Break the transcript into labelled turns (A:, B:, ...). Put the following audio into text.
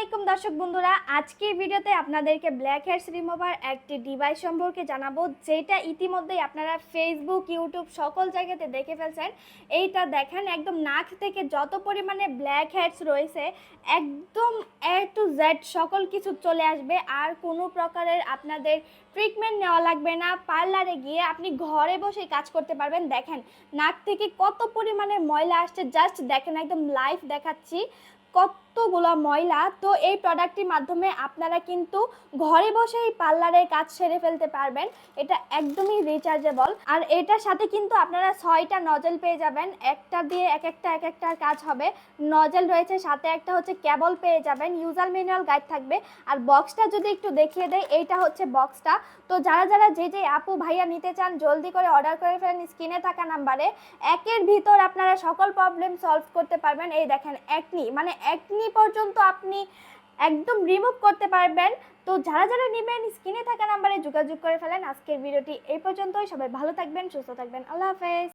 A: আলাইকুম দর্শক বন্ধুরা, আজকের ভিডিওতে আপনাদেরকে ব্ল্যাক হেয়ারস রিমুভার একটি ডিভাইস সম্পর্কে জানাব, যেটা ইতিমধ্যেই আপনারা ফেসবুক ইউটিউব সকল জায়গাতে দেখে ফেলছেন। এইটা দেখেন, একদম নাক থেকে যত পরিমাণে ব্ল্যাক হেয়ারস রয়েছে, একদম এ টু জেড সকল কিছু চলে আসবে, আর কোনো প্রকারের আপনাদের ট্রিটমেন্ট নেওয়া লাগবে না। পার্লারে গিয়ে আপনি ঘরে বসেই কাজ করতে পারবেন। দেখেন, নাক থেকে কত পরিমাণে ময়লা আসছে, জাস্ট দেখেন, একদম লাইভ দেখাচ্ছি। কতগুলো ময়লা? তো এই প্রোডাক্টটির মাধ্যমে আপনারা কিন্তু ঘরে বসেই পার্লারের কাজ সেরে ফেলতে পারবেন। এটা একদমই রিচার্জেবল আর এটার সাথে কিন্তু আপনারা ছয়টা নজেল পেয়ে যাবেন। একটা দিয়ে এক একটা, এক একটার কাজ হবে। নজেল রয়েছে, সাথে একটা হচ্ছে কেবল পেয়ে যাবেন। ইউজার ম্যানুয়াল গাইড থাকবে। আর বক্সটা যদি একটু দেখিয়ে দেয় এইটা হচ্ছে বক্সটা তো যারা যারা যে যে আপু, ভাইয়া নিতে চান, জলদি করে অর্ডার করে ফেলেন স্ক্রিনে থাকা নাম্বারে একের ভিতর আপনারা সকল প্রবলেম সলভ করতে পারবেন। এই দেখেন একনি মানে একনি পর্যন্ত আপনি একদম রিমুভ করতে পারবেন। তো যারা যারা নেবেন, স্ক্রিনে থাকা নাম্বারে যোগাযোগ করে ফেলেন। আজকের ভিডিওটি এই পর্যন্তই। সবাই ভালো থাকবেন, সুস্থ থাকবেন। আল্লাহ হাফেজ।